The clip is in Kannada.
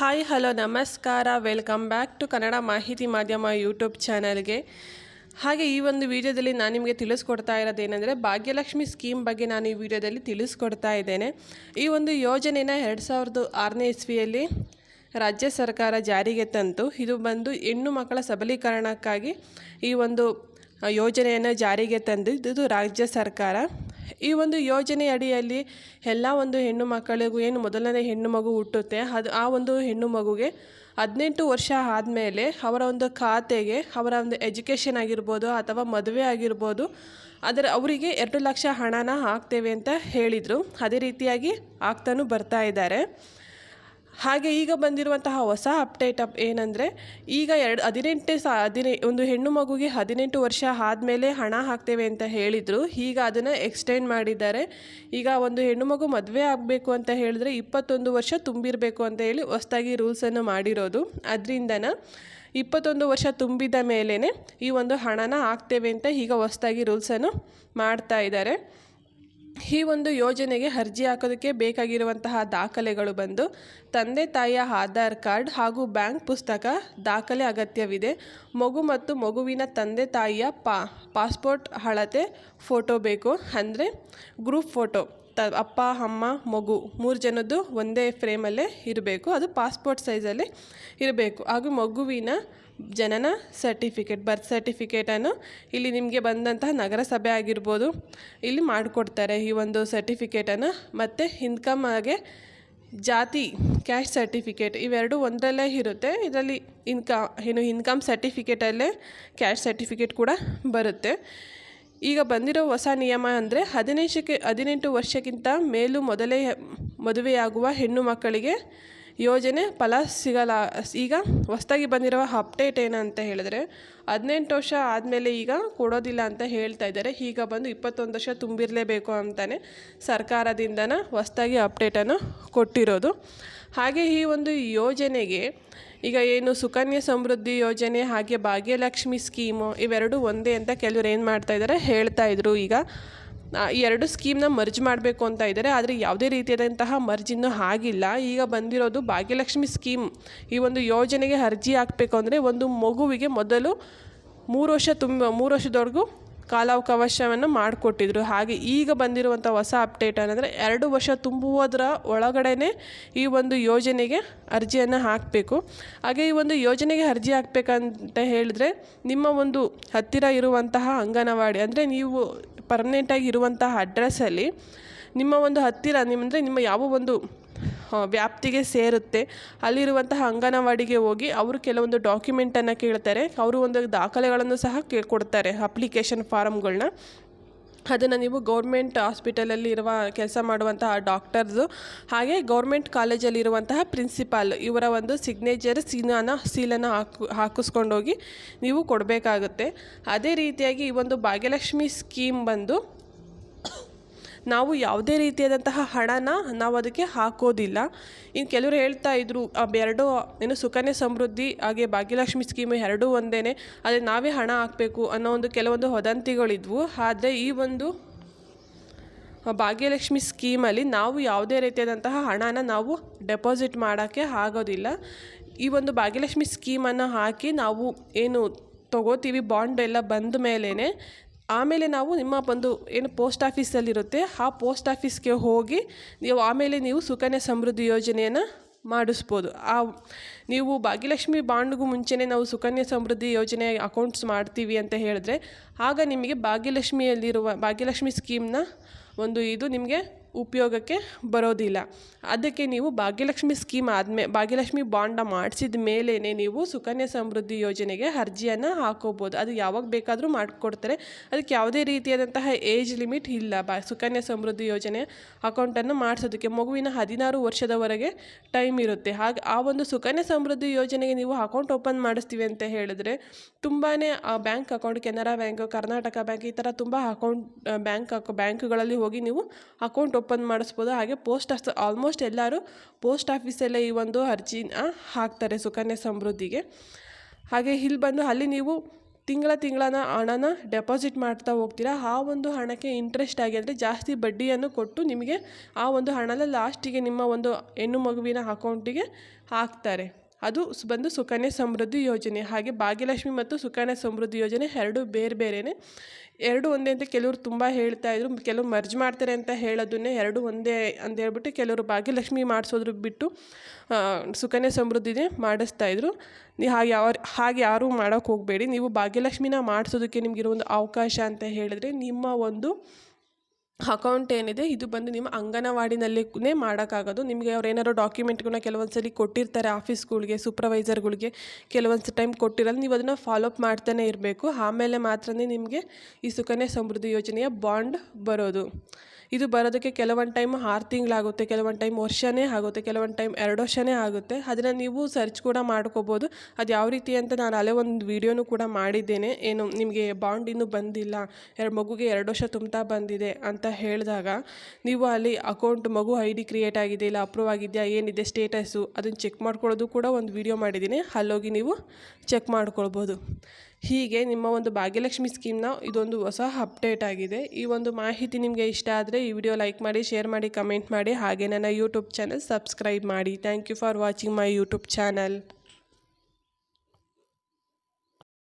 ಹಾಯ್ ಹಲೋ ನಮಸ್ಕಾರ. Welcome back to Kannada Mahiti Madhyama YouTube ಚಾನಲ್ಗೆ ಹಾಗೆ ಈ ಒಂದು ವಿಡಿಯೋದಲ್ಲಿ ನಾನು ನಿಮಗೆ ತಿಳಿಸ್ಕೊಡ್ತಾ ಇರೋದೇನೆಂದರೆ ಭಾಗ್ಯಲಕ್ಷ್ಮಿ ಸ್ಕೀಮ್ ಬಗ್ಗೆ ನಾನು ಈ ವಿಡಿಯೋದಲ್ಲಿ ತಿಳಿಸ್ಕೊಡ್ತಾ ಇದ್ದೇನೆ. ಈ ಒಂದು ಯೋಜನೆನ ಎರಡು ಸಾವಿರದ ಆರನೇ ಇಸ್ವಿಯಲ್ಲಿ ರಾಜ್ಯ ಸರ್ಕಾರ ಜಾರಿಗೆ ತಂತು. ಇದು ಬಂದು ಹೆಣ್ಣು ಮಕ್ಕಳ ಸಬಲೀಕರಣಕ್ಕಾಗಿ ಈ ಒಂದು ಯೋಜನೆಯನ್ನು ಜಾರಿಗೆ ತಂದಿದ್ದು ರಾಜ್ಯ ಸರ್ಕಾರ. ಈ ಒಂದು ಯೋಜನೆ ಅಡಿಯಲ್ಲಿ ಎಲ್ಲ ಒಂದು ಹೆಣ್ಣು ಮಕ್ಕಳಿಗೂ ಏನು ಮೊದಲನೇ ಹೆಣ್ಣು ಮಗು ಹುಟ್ಟುತ್ತೆ, ಅದು ಆ ಒಂದು ಹೆಣ್ಣು ಮಗುಗೆ ಹದಿನೆಂಟು ವರ್ಷ ಆದಮೇಲೆ ಅವರ ಒಂದು ಖಾತೆಗೆ ಅವರ ಒಂದು ಎಜುಕೇಷನ್ ಆಗಿರ್ಬೋದು ಅಥವಾ ಮದುವೆ ಆಗಿರ್ಬೋದು, ಅದರ ಅವರಿಗೆ ಎರಡು ಲಕ್ಷ ಹಣನ ಹಾಕ್ತೇವೆ ಅಂತ ಹೇಳಿದರು. ಅದೇ ರೀತಿಯಾಗಿ ಆಗ್ತಾನೂ ಬರ್ತಾ ಇದ್ದಾರೆ. ಹಾಗೆ ಈಗ ಬಂದಿರುವಂತಹ ಹೊಸ ಅಪ್ಡೇಟ್ ಅಪ್ ಏನಂದರೆ, ಈಗ ಎರಡು ಹದಿನೆಂಟು ಸಾ, ಹದಿನೈ, ಒಂದು ಹೆಣ್ಣು ಮಗುಗೆ ಹದಿನೆಂಟು ವರ್ಷ ಆದಮೇಲೆ ಹಣ ಹಾಕ್ತೇವೆ ಅಂತ ಹೇಳಿದರು. ಈಗ ಅದನ್ನು ಎಕ್ಸ್ಟೆಂಡ್ ಮಾಡಿದ್ದಾರೆ. ಈಗ ಒಂದು ಹೆಣ್ಣು ಮಗು ಮದುವೆ ಆಗಬೇಕು ಅಂತ ಹೇಳಿದ್ರೆ ಇಪ್ಪತ್ತೊಂದು ವರ್ಷ ತುಂಬಿರಬೇಕು ಅಂತ ಹೇಳಿ ಹೊಸದಾಗಿ ರೂಲ್ಸನ್ನು ಮಾಡಿರೋದು. ಅದರಿಂದನ ಇಪ್ಪತ್ತೊಂದು ವರ್ಷ ತುಂಬಿದ ಮೇಲೇ ಈ ಒಂದು ಹಣನ ಹಾಕ್ತೇವೆ ಅಂತ ಈಗ ಹೊಸದಾಗಿ ರೂಲ್ಸನ್ನು ಮಾಡ್ತಾ ಇದ್ದಾರೆ. ಈ ಒಂದು ಯೋಜನೆಗೆ ಅರ್ಜಿ ಹಾಕೋದಕ್ಕೆ ಬೇಕಾಗಿರುವಂತಹ ದಾಖಲೆಗಳು ಬಂದು ತಂದೆ ತಾಯಿಯ ಆಧಾರ್ ಕಾರ್ಡ್ ಹಾಗೂ ಬ್ಯಾಂಕ್ ಪುಸ್ತಕ ದಾಖಲೆ ಅಗತ್ಯವಿದೆ. ಮಗು ಮತ್ತು ಮಗುವಿನ ತಂದೆ ತಾಯಿಯ ಪಾ, ಪಾಸ್ಪೋರ್ಟ್ ಅಳತೆ ಫೋಟೋ ಬೇಕು ಅಂದರೆ ಗ್ರೂಪ್ ಫೋಟೋ. ತ, ಅಪ್ಪ, ಅಮ್ಮ, ಮಗು ಮೂರು ಜನದ್ದು ಒಂದೇ ಫ್ರೇಮಲ್ಲೇ ಇರಬೇಕು. ಅದು ಪಾಸ್ಪೋರ್ಟ್ ಸೈಜಲ್ಲಿ ಇರಬೇಕು. ಹಾಗೂ ಮಗುವಿನ ಜನನ ಸರ್ಟಿಫಿಕೇಟ್ ಬರ್ತ್ ಸರ್ಟಿಫಿಕೇಟನ್ನು ಇಲ್ಲಿ ನಿಮಗೆ ಬಂದಂತಹ ನಗರಸಭೆ ಆಗಿರ್ಬೋದು. ಇಲ್ಲಿ ಮಾಡಿಕೊಡ್ತಾರೆ ಈ ಒಂದು ಸರ್ಟಿಫಿಕೇಟನ್ನು ಮತ್ತು ಇನ್ಕಮ್ ಹಾಗೆ ಜಾತಿ ಕ್ಯಾಶ್ ಸರ್ಟಿಫಿಕೇಟ್ ಇವೆರಡು ಒಂದರಲ್ಲೇ ಇರುತ್ತೆ. ಇದರಲ್ಲಿ ಇನ್ಕ ಏನು ಇನ್ಕಮ್ ಸರ್ಟಿಫಿಕೇಟಲ್ಲೇ ಕ್ಯಾಶ್ ಸರ್ಟಿಫಿಕೇಟ್ ಕೂಡ ಬರುತ್ತೆ. ಈಗ ಬಂದಿರೋ ಹೊಸ ನಿಯಮ ಅಂದರೆ ಹದಿನೈದಕ್ಕೆ ಹದಿನೆಂಟು ವರ್ಷಕ್ಕಿಂತ ಮೇಲೂ ಮೊದಲೇ ಮದುವೆಯಾಗುವ ಹೆಣ್ಣು ಮಕ್ಕಳಿಗೆ ಯೋಜನೆ ಫಲ ಸಿಗಲ, ಈಗ ಹೊಸ್ದಾಗಿ ಬಂದಿರುವ ಅಪ್ಡೇಟ್ ಏನಂತ ಹೇಳಿದ್ರೆ, ಹದಿನೆಂಟು ವರ್ಷ ಆದಮೇಲೆ ಈಗ ಕೊಡೋದಿಲ್ಲ ಅಂತ ಹೇಳ್ತಾ ಇದ್ದಾರೆ. ಈಗ ಬಂದು ಇಪ್ಪತ್ತೊಂದು ವರ್ಷ ತುಂಬಿರಲೇಬೇಕು ಅಂತಲೇ ಸರ್ಕಾರದಿಂದನ ಹೊಸ್ದಾಗಿ ಅಪ್ಡೇಟನ್ನು ಕೊಟ್ಟಿರೋದು. ಹಾಗೆ ಈ ಒಂದು ಯೋಜನೆಗೆ ಈಗ ಏನು ಸುಕನ್ಯಾ ಸಮೃದ್ಧಿ ಯೋಜನೆ, ಹಾಗೆ ಭಾಗ್ಯಲಕ್ಷ್ಮಿ ಸ್ಕೀಮು ಇವೆರಡು ಒಂದೇ ಅಂತ ಕೆಲವರು ಏನು ಮಾಡ್ತಾ ಇದ್ದಾರೆ ಹೇಳ್ತಾ ಇದ್ರು ಈಗ. ಈ ಎರಡು ಸ್ಕೀಮ್ನ ಮರ್ಜ್ ಮಾಡಬೇಕು ಅಂತ ಇದ್ದಾರೆ. ಆದರೆ ಯಾವುದೇ ರೀತಿಯಾದಂತಹ ಮರ್ಜ್ ಇನ್ನೂ ಆಗಿಲ್ಲ. ಈಗ ಬಂದಿರೋದು ಭಾಗ್ಯಲಕ್ಷ್ಮಿ ಸ್ಕೀಮ್. ಈ ಒಂದು ಯೋಜನೆಗೆ ಅರ್ಜಿ ಹಾಕಬೇಕು ಅಂದರೆ ಒಂದು ಮಗುವಿಗೆ ಮೊದಲು ಮೂರು ವರ್ಷ ತುಂಬ, ಮೂರು ವರ್ಷದವರೆಗೂ ಕಾಲಾವಕಾಶವನ್ನು ಮಾಡಿಕೊಟ್ಟಿದ್ರು. ಹಾಗೆ ಈಗ ಬಂದಿರುವಂಥ ಹೊಸ ಅಪ್ಡೇಟ್ ಏನಂದರೆ ಎರಡು ವರ್ಷ ತುಂಬುವುದರ ಒಳಗಡೆನೆ ಈ ಒಂದು ಯೋಜನೆಗೆ ಅರ್ಜಿಯನ್ನು ಹಾಕಬೇಕು. ಹಾಗೆ ಈ ಒಂದು ಯೋಜನೆಗೆ ಅರ್ಜಿ ಹಾಕಬೇಕಂತ ಹೇಳಿದ್ರೆ ನಿಮ್ಮ ಒಂದು ಹತ್ತಿರ ಇರುವಂತಹ ಅಂಗನವಾಡಿ ಅಂದರೆ ನೀವು ಪರ್ಮನೆಂಟಾಗಿ ಇರುವಂತಹ ಅಡ್ರೆಸ್ಸಲ್ಲಿ ನಿಮ್ಮ ಒಂದು ಹತ್ತಿರ ನಿಮ್ಮ ಅಂದರೆ ನಿಮ್ಮ ಯಾವ ಒಂದು ವ್ಯಾಪ್ತಿಗೆ ಸೇರುತ್ತೆ ಅಲ್ಲಿರುವಂತಹ ಅಂಗನವಾಡಿಗೆ ಹೋಗಿ ಅವರು ಕೆಲವೊಂದು ಡಾಕ್ಯುಮೆಂಟನ್ನು ಕೇಳ್ತಾರೆ, ಅವರು ಒಂದು ದಾಖಲೆಗಳನ್ನು ಸಹ ಕೇಳ್ಕೊಡ್ತಾರೆ ಅಪ್ಲಿಕೇಶನ್ ಫಾರಮ್ಗಳನ್ನ ಅದನ್ನು ನೀವು ಗೌರ್ಮೆಂಟ್ ಹಾಸ್ಪಿಟಲಲ್ಲಿ ಇರುವ ಕೆಲಸ ಮಾಡುವಂತಹ ಡಾಕ್ಟರ್ಸು, ಹಾಗೆ ಗೌರ್ಮೆಂಟ್ ಕಾಲೇಜಲ್ಲಿರುವಂತಹ ಪ್ರಿನ್ಸಿಪಾಲ್, ಇವರ ಒಂದು ಸಿಗ್ನೇಚರ್ ಸೀನಾನ ಸೀಲನ್ನು ಹಾಕು, ಹಾಕಿಸ್ಕೊಂಡೋಗಿ ನೀವು ಕೊಡಬೇಕಾಗುತ್ತೆ. ಅದೇ ರೀತಿಯಾಗಿ ಈ ಒಂದು ಭಾಗ್ಯಲಕ್ಷ್ಮಿ ಸ್ಕೀಮ್ ಬಂದು ನಾವು ಯಾವುದೇ ರೀತಿಯಾದಂತಹ ಹಣನ ನಾವು ಅದಕ್ಕೆ ಹಾಕೋದಿಲ್ಲ. ಇನ್ನು ಕೆಲವರು ಹೇಳ್ತಾ ಇದ್ರು ಎರಡು ಏನು ಸುಕನ್ಯಾ ಸಮೃದ್ಧಿ ಹಾಗೆ ಭಾಗ್ಯಲಕ್ಷ್ಮಿ ಸ್ಕೀಮ್ ಎರಡೂ ಒಂದೇ ಆದರೆ ನಾವೇ ಹಣ ಹಾಕಬೇಕು ಅನ್ನೋ ಒಂದು ಕೆಲವೊಂದು ವದಂತಿಗಳಿದ್ವು. ಆದರೆ ಈ ಒಂದು ಭಾಗ್ಯಲಕ್ಷ್ಮಿ ಸ್ಕೀಮಲ್ಲಿ ನಾವು ಯಾವುದೇ ರೀತಿಯಾದಂತಹ ಹಣನ ನಾವು ಡೆಪಾಸಿಟ್ ಮಾಡೋಕ್ಕೆ ಆಗೋದಿಲ್ಲ. ಈ ಒಂದು ಭಾಗ್ಯಲಕ್ಷ್ಮಿ ಸ್ಕೀಮನ್ನು ಹಾಕಿ ನಾವು ಏನು ತಗೋತೀವಿ ಬಾಂಡ್ ಎಲ್ಲ ಬಂದ ಮೇಲೇ ಆಮೇಲೆ ನಾವು ನಿಮ್ಮ ಒಂದು ಏನು ಪೋಸ್ಟ್ ಆಫೀಸಲ್ಲಿರುತ್ತೆ, ಆ ಪೋಸ್ಟ್ ಆಫೀಸ್ಗೆ ಹೋಗಿ ನೀವು ಆಮೇಲೆ ನೀವು ಸುಕನ್ಯಾ ಸಮೃದ್ಧಿ ಯೋಜನೆಯನ್ನು ಮಾಡಿಸ್ಬೋದು. ಆ ನೀವು ಭಾಗ್ಯಲಕ್ಷ್ಮಿ ಬಾಂಡ್ಗೂ ಮುಂಚೆನೇ ನಾವು ಸುಕನ್ಯಾ ಸಮೃದ್ಧಿ ಯೋಜನೆ ಅಕೌಂಟ್ಸ್ ಮಾಡ್ತೀವಿ ಅಂತ ಹೇಳಿದ್ರೆ, ಆಗ ನಿಮಗೆ ಭಾಗ್ಯಲಕ್ಷ್ಮಿಯಲ್ಲಿರುವ ಭಾಗ್ಯಲಕ್ಷ್ಮಿ ಸ್ಕೀಮ್ನ ಒಂದು ಇದು ನಿಮಗೆ ಉಪಯೋಗಕ್ಕೆ ಬರೋದಿಲ್ಲ. ಅದಕ್ಕೆ ನೀವು ಭಾಗ್ಯಲಕ್ಷ್ಮಿ ಸ್ಕೀಮ್ ಆದಮೇ, ಭಾಗ್ಯಲಕ್ಷ್ಮಿ ಬಾಂಡ ಮಾಡಿಸಿದ ಮೇಲೇ ನೀವು ಸುಕನ್ಯಾ ಸಮೃದ್ಧಿ ಯೋಜನೆಗೆ ಅರ್ಜಿಯನ್ನು ಹಾಕೋಬೋದು. ಅದು ಯಾವಾಗ ಬೇಕಾದರೂ ಮಾಡಿಕೊಡ್ತಾರೆ. ಅದಕ್ಕೆ ಯಾವುದೇ ರೀತಿಯಾದಂತಹ ಏಜ್ ಲಿಮಿಟ್ ಇಲ್ಲ. ಬಾ, ಸುಕನ್ಯಾ ಸಮೃದ್ಧಿ ಯೋಜನೆ ಅಕೌಂಟನ್ನು ಮಾಡಿಸೋದಕ್ಕೆ ಮಗುವಿನ ಹದಿನಾರು ವರ್ಷದವರೆಗೆ ಟೈಮ್ ಇರುತ್ತೆ. ಹಾಗೆ, ಆ ಒಂದು ಸುಕನ್ಯಾ ಸಮೃದ್ಧಿ ಯೋಜನೆಗೆ ನೀವು ಅಕೌಂಟ್ ಓಪನ್ ಮಾಡಿಸ್ತೀವಿ ಅಂತ ಹೇಳಿದ್ರೆ ತುಂಬಾ bank account Canara bank Karnataka bank ಈ ಥರ ತುಂಬ ಅಕೌಂಟ್ ಬ್ಯಾಂಕ್ ಬ್ಯಾಂಕ್ಗಳಲ್ಲಿ ಹೋಗಿ ನೀವು ಅಕೌಂಟ್ ಓಪನ್ ಮಾಡಿಸ್ಬೋದು. ಹಾಗೆ ಪೋಸ್ಟ್ ಆಫ್ ಆಲ್ಮೋಸ್ಟ್ ಎಲ್ಲರೂ ಪೋಸ್ಟ್ ಆಫೀಸಲ್ಲೇ ಈ ಒಂದು ಅರ್ಜಿನ ಹಾಕ್ತಾರೆ ಸುಕನ್ಯಾ ಸಮೃದ್ಧಿಗೆ. ಹಾಗೆ ಇಲ್ಲಿ ಬಂದು ಅಲ್ಲಿ ನೀವು ತಿಂಗಳ ತಿಂಗಳನ ಹಣನ ಡೆಪಾಸಿಟ್ ಮಾಡ್ತಾ ಹೋಗ್ತೀರಾ. ಆ ಒಂದು ಹಣಕ್ಕೆ ಇಂಟ್ರೆಸ್ಟ್ ಆಗಿ ಅಂದರೆ ಜಾಸ್ತಿ ಬಡ್ಡಿಯನ್ನು ಕೊಟ್ಟು ನಿಮಗೆ ಆ ಒಂದು ಹಣನ ಲಾಸ್ಟಿಗೆ ನಿಮ್ಮ ಒಂದು ಹೆಣ್ಣು ಮಗುವಿನ ಅಕೌಂಟಿಗೆ ಹಾಕ್ತಾರೆ. ಅದು ಬಂದು ಸುಕನ್ಯಾ ಸಮೃದ್ಧಿ ಯೋಜನೆ. ಹಾಗೆ ಭಾಗ್ಯಲಕ್ಷ್ಮಿ ಮತ್ತು ಸುಕನ್ಯಾ ಸಮೃದ್ಧಿ ಯೋಜನೆ ಎರಡು ಬೇರೆ ಬೇರೆಯೇ ಎರಡು ಒಂದೇ ಅಂತ ಕೆಲವರು ತುಂಬ ಹೇಳ್ತಾ ಇದ್ರು. ಕೆಲವರು ಮರ್ಜ್ ಮಾಡ್ತಾರೆ ಅಂತ ಹೇಳೋದನ್ನೇ ಎರಡು ಒಂದೇ ಅಂತ ಹೇಳ್ಬಿಟ್ಟು ಕೆಲವರು ಭಾಗ್ಯಲಕ್ಷ್ಮಿ ಮಾಡಿಸೋದ್ರ ಬಿಟ್ಟು ಸುಕನ್ಯಾ ಸಮೃದ್ಧಿನೇ ಮಾಡಿಸ್ತಾ ಇದ್ರು. ಹಾಗೆ ಯಾವ ಹಾಗೆ ಯಾರೂ ಮಾಡೋಕ್ಕೆ ಹೋಗಬೇಡಿ. ನೀವು ಭಾಗ್ಯಲಕ್ಷ್ಮಿನ ಮಾಡಿಸೋದಕ್ಕೆ ನಿಮಗಿರೋ ಒಂದು ಅವಕಾಶ ಅಂತ ಹೇಳಿದ್ರೆ ನಿಮ್ಮ ಒಂದು ಅಕೌಂಟ್ ಏನಿದೆ, ಇದು ಬಂದು ನಿಮ್ಮ ಅಂಗನವಾಡಿನಲ್ಲೇ ಮಾಡೋಕ್ಕಾಗೋದು. ನಿಮಗೆ ಅವ್ರು ಏನಾದ್ರು ಡಾಕ್ಯುಮೆಂಟ್ಗಳನ್ನ ಕೆಲವೊಂದು ಸಲ ಕೊಟ್ಟಿರ್ತಾರೆ ಆಫೀಸ್ಗಳಿಗೆ ಸೂಪರ್ವೈಸರ್ಗಳಿಗೆ, ಕೆಲವೊಂದು ಟೈಮ್ ಕೊಟ್ಟಿರಲ್ಲ, ನೀವು ಅದನ್ನು ಫಾಲೋಅಪ್ ಮಾಡ್ತಾನೆ ಇರಬೇಕು. ಆಮೇಲೆ ಮಾತ್ರನೇ ನಿಮಗೆ ಈ ಸುಕನ್ಯಾ ಸಮೃದ್ಧಿ ಯೋಜನೆಯ ಬಾಂಡ್ ಬರೋದು. ಇದು ಬರೋದಕ್ಕೆ ಕೆಲವೊಂದು ಟೈಮ್ ಆರು ತಿಂಗಳಾಗುತ್ತೆ, ಕೆಲವೊಂದು ಟೈಮ್ ವರ್ಷನೇ ಆಗುತ್ತೆ, ಕೆಲವೊಂದು ಟೈಮ್ ಎರಡು ವರ್ಷನೇ ಆಗುತ್ತೆ. ಅದನ್ನು ನೀವು ಸರ್ಚ್ ಕೂಡ ಮಾಡ್ಕೋಬೋದು. ಅದು ಯಾವ ರೀತಿ ಅಂತ ನಾನು ಅಲ್ಲೇ ಒಂದು ವೀಡಿಯೋನು ಕೂಡ ಮಾಡಿದ್ದೇನೆ. ಏನು, ನಿಮಗೆ ಬಾಂಡ್ ಇನ್ನೂ ಬಂದಿಲ್ಲ, ಎರಡು ಮಗುಗೆ ಎರಡು ವರ್ಷ ತುಂಬ್ತಾ ಬಂದಿದೆ ಅಂತ ಹೇಳಿದಾಗ, ನೀವು ಅಲ್ಲಿ ಅಕೌಂಟ್ ಮಗು ಐ ಡಿ ಕ್ರಿಯೇಟ್ ಆಗಿದೆ, ಇಲ್ಲ ಅಪ್ರೂವ್ ಆಗಿದೆಯಾ, ಏನಿದೆ ಸ್ಟೇಟಸ್ಸು ಅದನ್ನು ಚೆಕ್ ಮಾಡ್ಕೊಳ್ಳೋದು ಕೂಡ ಒಂದು ವೀಡಿಯೋ ಮಾಡಿದ್ದೀನಿ. ಅಲ್ಲೋಗಿ ನೀವು ಚೆಕ್ ಮಾಡ್ಕೊಳ್ಬೋದು. ಹೀಗೆ ನಿಮ್ಮ ಒಂದು ಭಾಗ್ಯಲಕ್ಷ್ಮಿ ಸ್ಕೀಮ್ನ ಇದೊಂದು ಹೊಸ ಅಪ್ಡೇಟ್ ಆಗಿದೆ. ಈ ಒಂದು ಮಾಹಿತಿ ನಿಮಗೆ ಇಷ್ಟ ಆದರೆ ಈ ವಿಡಿಯೋ ಲೈಕ್ ಮಾಡಿ, ಶೇರ್ ಮಾಡಿ, ಕಮೆಂಟ್ ಮಾಡಿ ಹಾಗೆ ನನ್ನ ಯೂಟ್ಯೂಬ್ ಚಾನಲ್ ಸಬ್ಸ್ಕ್ರೈಬ್ ಮಾಡಿ. Thank you for watching my YouTube channel.